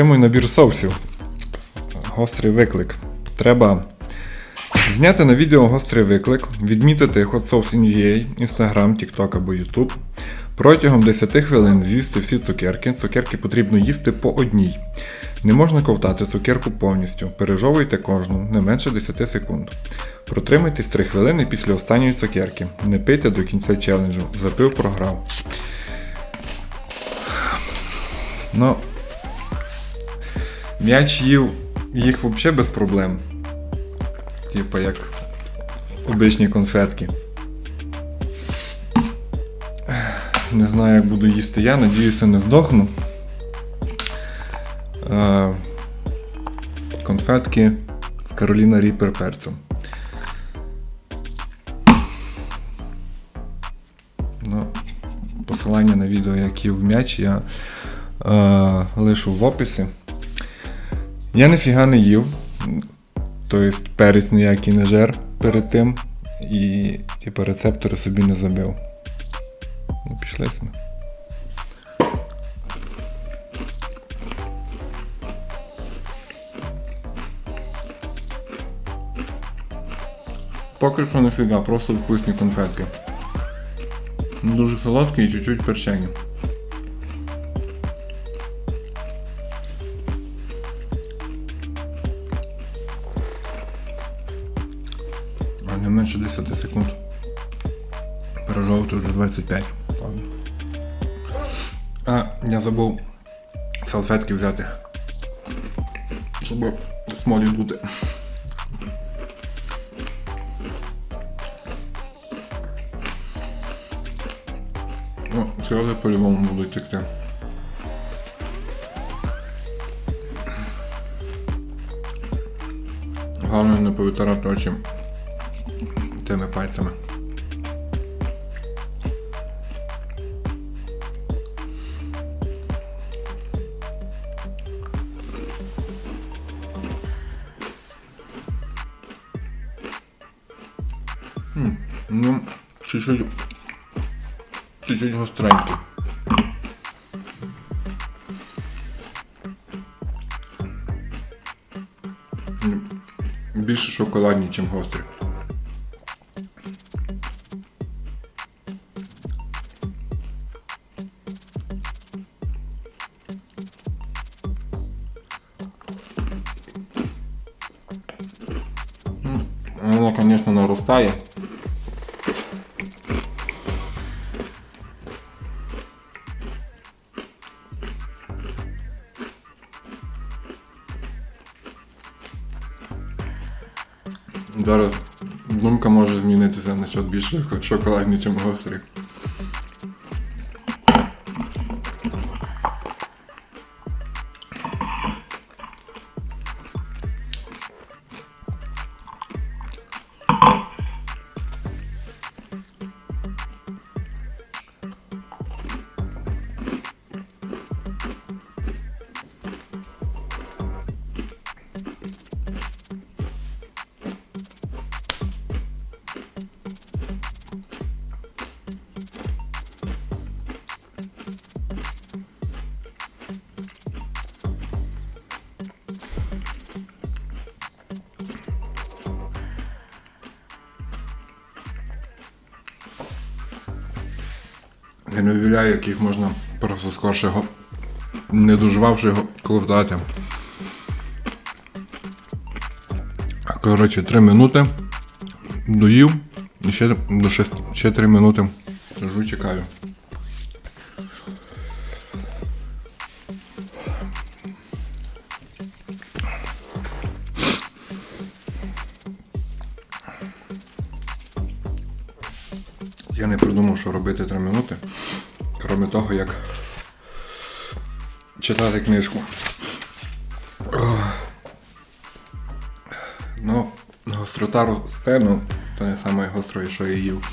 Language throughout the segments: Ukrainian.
Отримуй набір соусів. Гострий виклик. Треба зняти на відео гострий виклик, відмітити Hot Sauce in Instagram, TikTok або YouTube. Протягом 10 хвилин з'їсти всі цукерки. Цукерки потрібно їсти по одній. Не можна ковтати цукерку повністю. Пережовуйте кожну не менше 10 секунд. Протримайтесь 3 хвилини після останньої цукерки. Не пийте до кінця челенджу. Запив програв. Ну, м'яч їв їх взагалі без проблем. Типа як обичні конфетки. Не знаю, як буду їсти я, надіюся, не здохну. Е, конфетки з Кароліна Ріпер перцем. Ну, посилання на відео, як їв м'яч, я е, лишу в описі. Я ніфіга не їв. Тобто перець ніякий не жер перед тим. І типу, рецептори собі не забив. Ну, пішли ми. Поки що ніфіга, просто вкусні конфетки. Дуже солодкі і чуть-чуть перчені. Не менше 10 секунд. Пережовувати вже 25. Ладно. А, я забув салфетки взяти. Щоб смолі дути. Ну, сльози по-любому будуть текти. Головне не повитирати очі тими пальцями. Ну, чуть-чуть чуть-чуть гостренький. Більше шоколадні, ніж гострі. Воно, звісно, наростає. Зараз думка може змінитися насчет більше шоколадні, ніж гострі. Я не уявляю, як їх можна просто скорше його, не доживавши його ковтати. Коротше, 3 минути доїв і ще до 6, ще 3 минути сижу, чекаю. Я не придумав, що робити 3 минути, крім того, як читати книжку. Ну, гострота росте, ну, то не саме гостро, що я їв.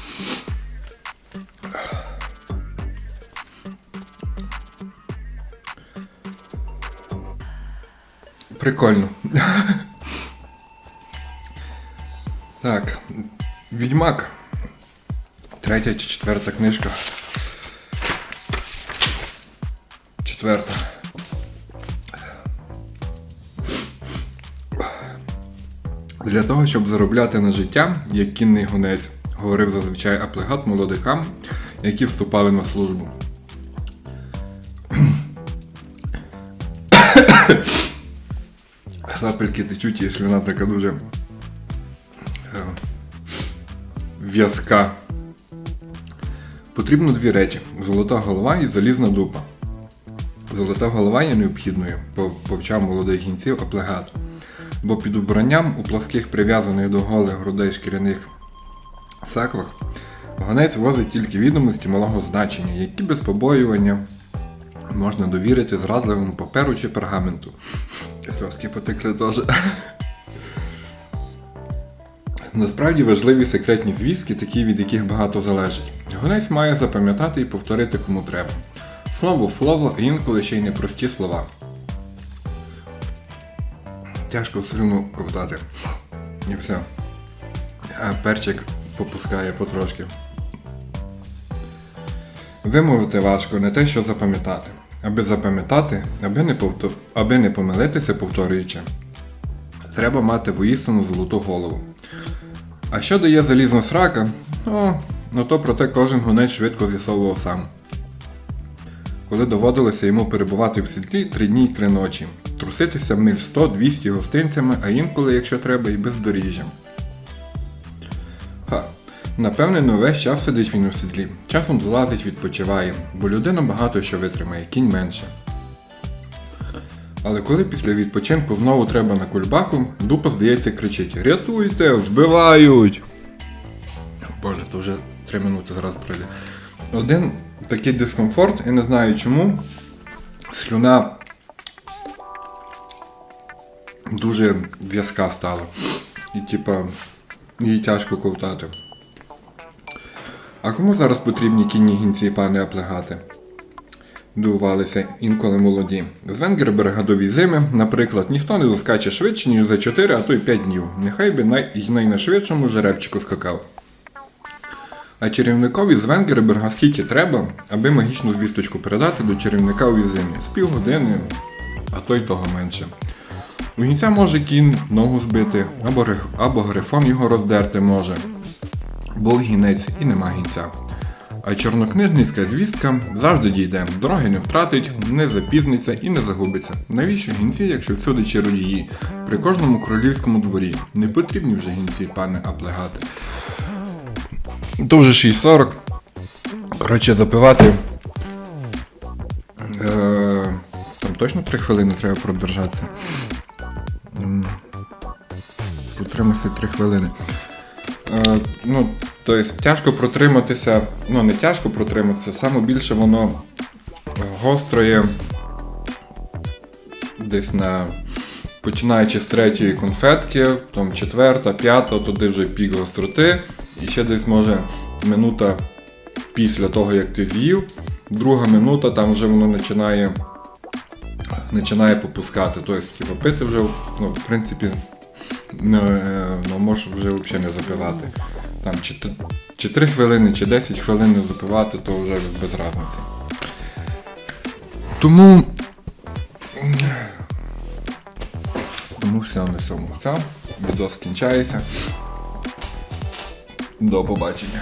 Прикольно. Так, Відьмак. Третя чи четверта книжка. Четверта. Для того, щоб заробляти на життя, як кінний гонець, говорив зазвичай аплегат молодикам, які вступали на службу. Сапельки течуть, якщо вона така дуже е, в'язка. Потрібно дві речі: золота голова і залізна дупа. Золота голова є необхідною, пов- повчав молодих гінців аплегат. Бо під вбранням у плоских прив'язаних до голих грудей шкіряних саквах гонець возить тільки відомості малого значення, які без побоювання можна довірити зрадливому паперу чи пергаменту. Сльозки потекли теж. Насправді важливі секретні звістки, такі від яких багато залежить. Гонець має запам'ятати і повторити кому треба. Слово в слово, а інколи ще й непрості слова. Тяжко слюну ковтати. І все. А перчик попускає потрошки. Вимовити важко не те, що запам'ятати. Аби запам'ятати, аби не, повтор... аби не помилитися, повторюючи, треба мати воїстину золоту голову. А що дає залізна срака? Ну, ну то проте кожен гонець швидко з'ясовував сам. Коли доводилося йому перебувати в сідлі три дні й три ночі, труситися миль 100-200 гостинцями, а інколи, якщо треба, і бездоріжжям. Ха, напевне, не весь час сидить він у сідлі. Часом злазить, відпочиває, бо людина багато що витримає, кінь менше. Але коли після відпочинку знову треба на кульбаку, дупа, здається, кричить Рятуйте, вбивають! Боже, то вже 3 минути зараз пройде. Один такий дискомфорт, я не знаю чому. Слюна дуже в'язка стала. І типа її тяжко ковтати. А кому зараз потрібні кінні гінці, пане аплегати? Дивувалися інколи молоді. З Венгерберга до наприклад, ніхто не доскаче швидше, ніж за 4, а то й 5 днів. Нехай би най... й найнашвидшому жеребчику скакав. А чарівникові з Венгерберга скільки треба, аби магічну звісточку передати до чарівника у візимі. З півгодини, а то й того менше. У гінця може кінь ногу збити, або, або грифон його роздерти може. Був гінець і нема гінця. А чорнокнижницька звістка завжди дійде, дороги не втратить, не запізниться і не загубиться. Навіщо гінці, якщо всюди чародії? При кожному королівському дворі. Не потрібні вже гінці, пане аплегати. То вже 6.40. Коротше, запивати. Е, там точно 3 хвилини треба продержатися. М, 3 хвилини. Е, ну, тобто тяжко протриматися, ну не тяжко протриматися, саме більше воно гостроє десь на. Починаючи з третьої конфетки, там четверта, п'ята, туди вже пік гостроти, і ще десь може минута після того, як ти з'їв, друга минута, там вже воно починає, починає попускати. Тобто, типу, пити вже, ну, в принципі, не, е, ну, можеш вже взагалі не запивати. Там чи, чи 3 хвилини, чи 10 хвилин запивати, то вже без разниці. Тому. Тому все на цьому. Все. Відео скінчається. До побачення.